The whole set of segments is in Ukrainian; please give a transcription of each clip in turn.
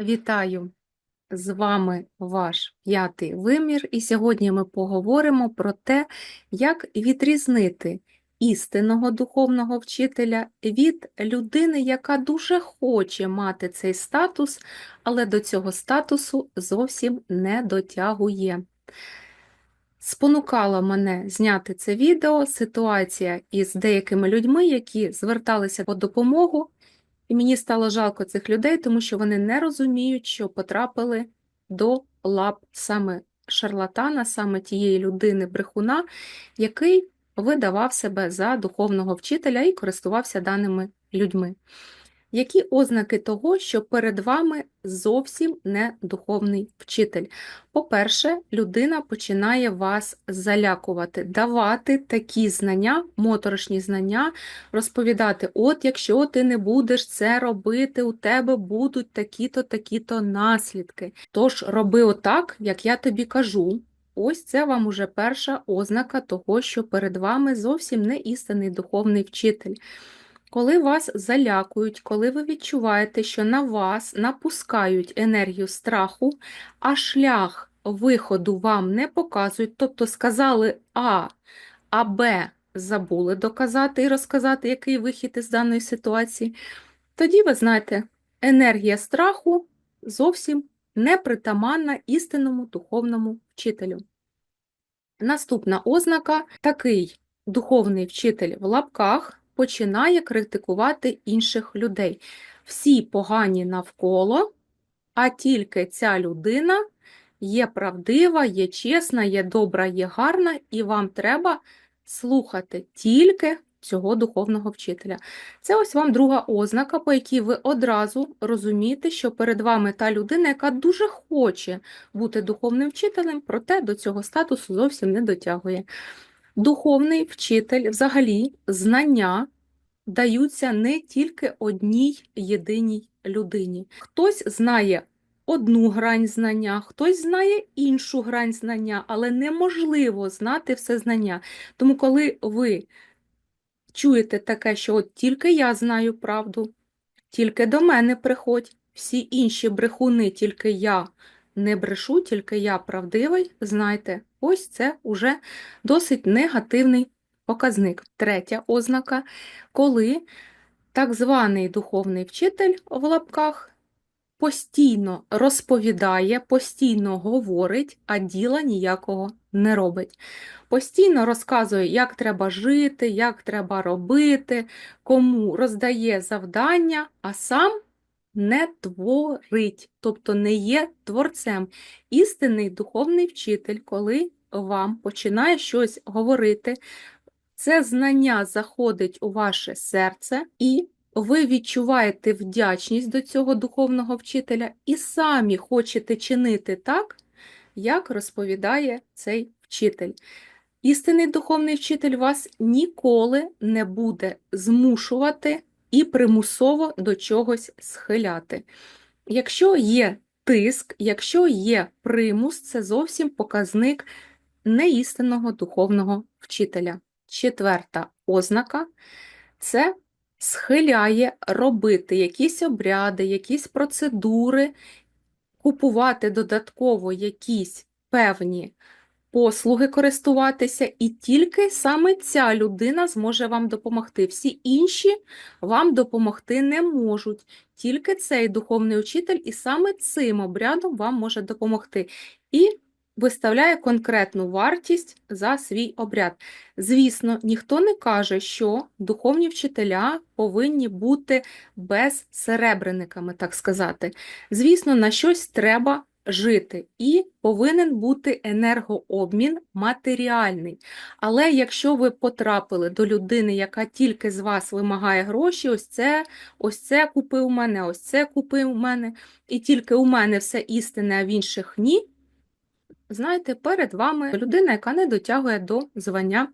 Вітаю! З вами ваш п'ятий вимір, і сьогодні ми поговоримо про те, як відрізнити істинного духовного вчителя від людини, яка дуже хоче мати цей статус, але до цього статусу зовсім не дотягує. Спонукала мене зняти це відео ситуація із деякими людьми, які зверталися по допомогу. І мені стало жалко цих людей, тому що вони не розуміють, що потрапили до лап саме шарлатана, саме тієї людини-брехуна, який видавав себе за духовного вчителя і користувався даними людьми. Які ознаки того, що перед вами зовсім не духовний вчитель? По-перше, людина починає вас залякувати, давати такі знання, моторошні знання, розповідати: от якщо ти не будеш це робити, у тебе будуть такі-то, такі-то наслідки. Тож роби отак, як я тобі кажу. Ось це вам уже перша ознака того, що перед вами зовсім не істинний духовний вчитель. Коли вас залякують, коли ви відчуваєте, що на вас напускають енергію страху, а шлях виходу вам не показують, тобто сказали А, а Б забули доказати і розказати, який вихід із даної ситуації, тоді ви знаєте, енергія страху зовсім не притаманна істинному духовному вчителю. Наступна ознака такий духовний вчитель в лапках починає критикувати інших людей. Всі погані навколо, а тільки ця людина є правдива, є чесна, є добра, є гарна, і вам треба слухати тільки цього духовного вчителя. Це ось вам друга ознака, по якій ви одразу розумієте, що перед вами та людина, яка дуже хоче бути духовним вчителем, проте до цього статусу зовсім не дотягує. Духовний вчитель, взагалі, знання даються не тільки одній єдиній людині. Хтось знає одну грань знання, хтось знає іншу грань знання, але неможливо знати все знання. Тому, коли ви чуєте таке, що от тільки я знаю правду, тільки до мене приходь, всі інші брехуни, тільки я не брешу, тільки я правдивий, знайте, ось це уже досить негативний показник. Третя ознака, коли так званий духовний вчитель в лапках постійно розповідає, постійно говорить, а діла ніякого не робить. Постійно розказує, як треба жити, як треба робити, кому роздає завдання, а сам не творить, тобто не є творцем. Істинний духовний вчитель, коли вам починає щось говорити, це знання заходить у ваше серце, і ви відчуваєте вдячність до цього духовного вчителя і самі хочете чинити так, як розповідає цей вчитель. Істинний духовний вчитель вас ніколи не буде змушувати і примусово до чогось схиляти. Якщо є тиск, якщо є примус, це зовсім показник неістинного духовного вчителя. Четверта ознака це схиляє робити якісь обряди, якісь процедури, купувати додатково якісь певні послуги користуватися, і тільки саме ця людина зможе вам допомогти. Всі інші вам допомогти не можуть. Тільки цей духовний учитель і саме цим обрядом вам може допомогти. І виставляє конкретну вартість за свій обряд. Звісно, ніхто не каже, що духовні вчителя повинні бути безсеребрениками, так сказати. Звісно, на щось треба жити, і повинен бути енергообмін матеріальний. Але якщо ви потрапили до людини, яка тільки з вас вимагає гроші, ось це, ось це купи у мене, ось це купи у мене, і тільки у мене все істинне, а в інших ні. Знаєте, перед вами людина, яка не дотягує до звання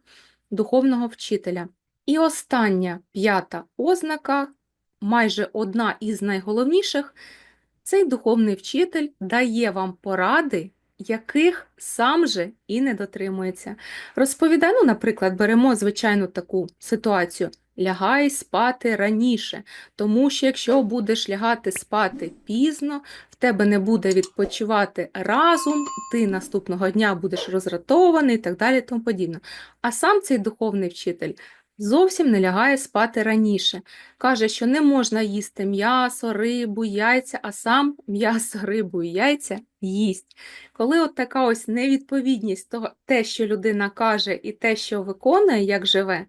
духовного вчителя. І остання п'ята ознака, майже одна із найголовніших, цей духовний вчитель дає вам поради, яких сам же і не дотримується. Розповідає, ну, наприклад, беремо звичайну таку ситуацію. лягай спати раніше, тому що якщо будеш лягати спати пізно, в тебе не буде відпочивати разум, ти наступного дня будеш роздратований і так далі. Тому подібне. А сам цей духовний вчитель зовсім не лягає спати раніше. Каже, що не можна їсти м'ясо, рибу, яйця, а сам м'ясо, рибу і яйця їсть. Коли от така ось невідповідність того, те, що людина каже, і те, що виконує, як живе,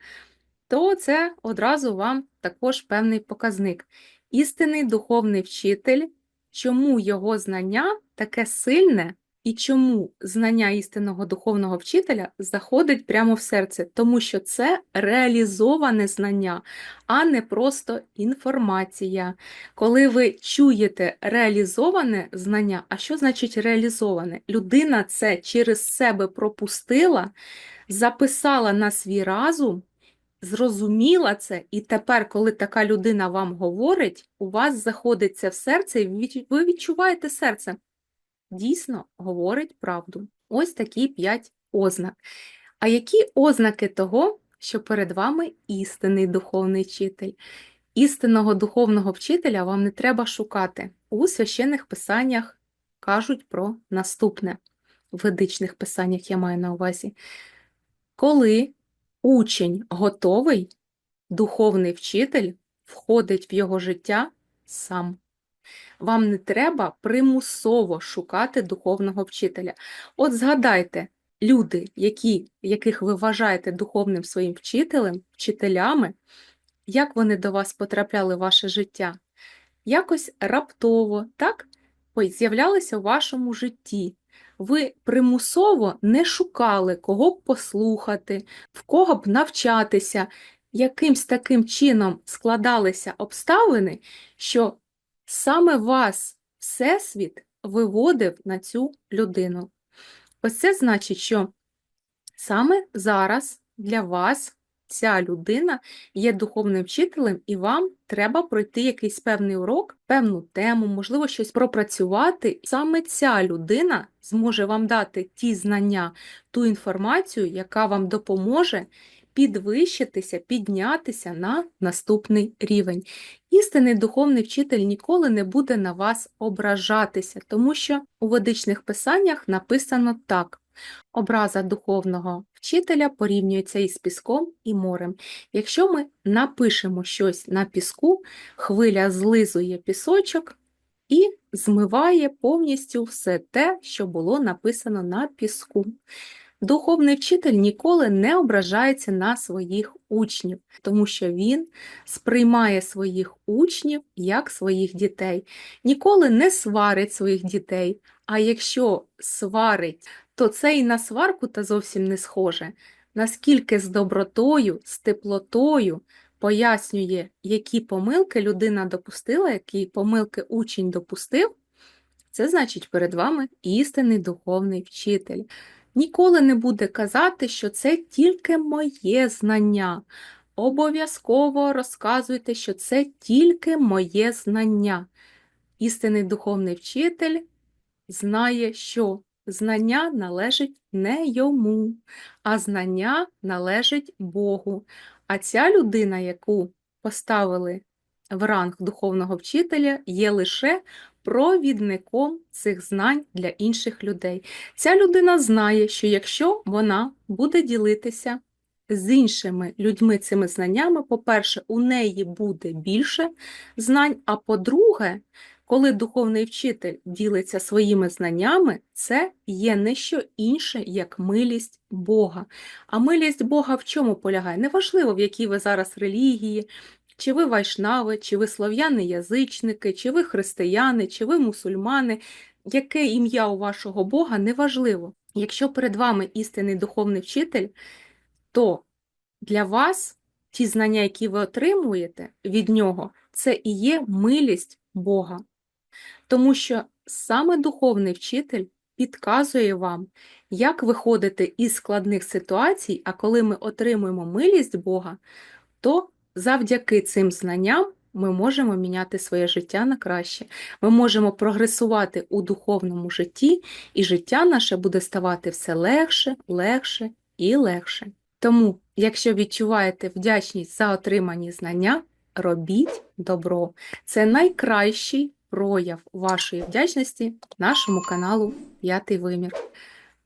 то це одразу вам також певний показник. Істинний духовний вчитель, чому його знання таке сильне, і чому знання істинного духовного вчителя заходить прямо в серце? Тому що це реалізоване знання, а не просто інформація. Коли ви чуєте реалізоване знання, а що значить реалізоване? Людина це через себе пропустила, записала на свій разум. Зрозуміла це, і тепер, коли така людина вам говорить, у вас заходить це в серце, і ви відчуваєте серце дійсно говорить правду. Ось такі п'ять ознак. А які ознаки того, що перед вами істинний духовний вчитель? Істинного духовного вчителя вам не треба шукати. У священних писаннях кажуть про наступне, в ведичних писаннях я маю на увазі. Коли учень готовий, духовний вчитель входить в його життя сам. Вам не треба примусово шукати духовного вчителя. От згадайте, люди, які, яких ви вважаєте духовним своїм вчителем, вчителями, як вони до вас потрапляли в ваше життя? Якось раптово, так, з'являлися в вашому житті. Ви примусово не шукали, кого б послухати, в кого б навчатися, якимсь таким чином складалися обставини, що Саме вас Всесвіт виводив на цю людину. Ось це значить, що саме зараз для вас ця людина є духовним вчителем, і вам треба пройти якийсь певний урок, певну тему, можливо, щось пропрацювати. Саме ця людина зможе вам дати ті знання, ту інформацію, яка вам допоможе підвищитися, піднятися на наступний рівень. Істинний духовний вчитель ніколи не буде на вас ображатися, тому що у ведичних писаннях написано так. Образа духовного вчителя порівнюється із піском і морем. Якщо ми напишемо щось на піску, хвиля злизує пісочок і змиває повністю все те, що було написано на піску. Духовний вчитель ніколи не ображається на своїх учнів, тому що він сприймає своїх учнів як своїх дітей, ніколи не сварить своїх дітей. А якщо сварить, то це і на сварку та зовсім не схоже. Наскільки з добротою, з теплотою пояснює, які помилки людина допустила, які помилки учень допустив, це значить перед вами істинний духовний вчитель ніколи не буде казати, що це тільки моє знання. Обов'язково розказуйте, що це тільки моє знання. Істинний духовний вчитель знає, що знання належить не йому, а знання належить Богу. А ця людина, яку поставили в ранг духовного вчителя, є лише провідником цих знань для інших людей. Ця людина знає, що якщо вона буде ділитися з іншими людьми цими знаннями, по-перше, у неї буде більше знань, а по-друге, коли духовний вчитель ділиться своїми знаннями, це є не що інше, як милість Бога. А милість Бога в чому полягає? Неважливо, в якій ви зараз релігії, чи ви вайшнави, чи ви слов'яни-язичники, чи ви християни, чи ви мусульмани, яке ім'я у вашого Бога неважливо. Якщо перед вами істинний духовний вчитель, то для вас ті знання, які ви отримуєте від нього, це і є милість Бога. Тому що саме духовний вчитель підказує вам, як виходити із складних ситуацій, а коли ми отримуємо милість Бога, то Завдяки цим знанням ми можемо міняти своє життя на краще. Ми можемо прогресувати у духовному житті, і життя наше буде ставати все легше, легше і легше. Тому, якщо відчуваєте вдячність за отримані знання, робіть добро. Це найкращий прояв вашої вдячності нашому каналу П'ятий Вимір.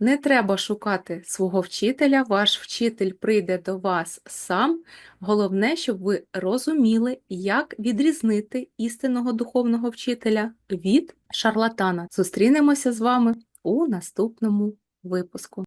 Не треба шукати свого вчителя, ваш вчитель прийде до вас сам. Головне, щоб ви розуміли, як відрізнити істинного духовного вчителя від шарлатана. Зустрінемося з вами у наступному випуску.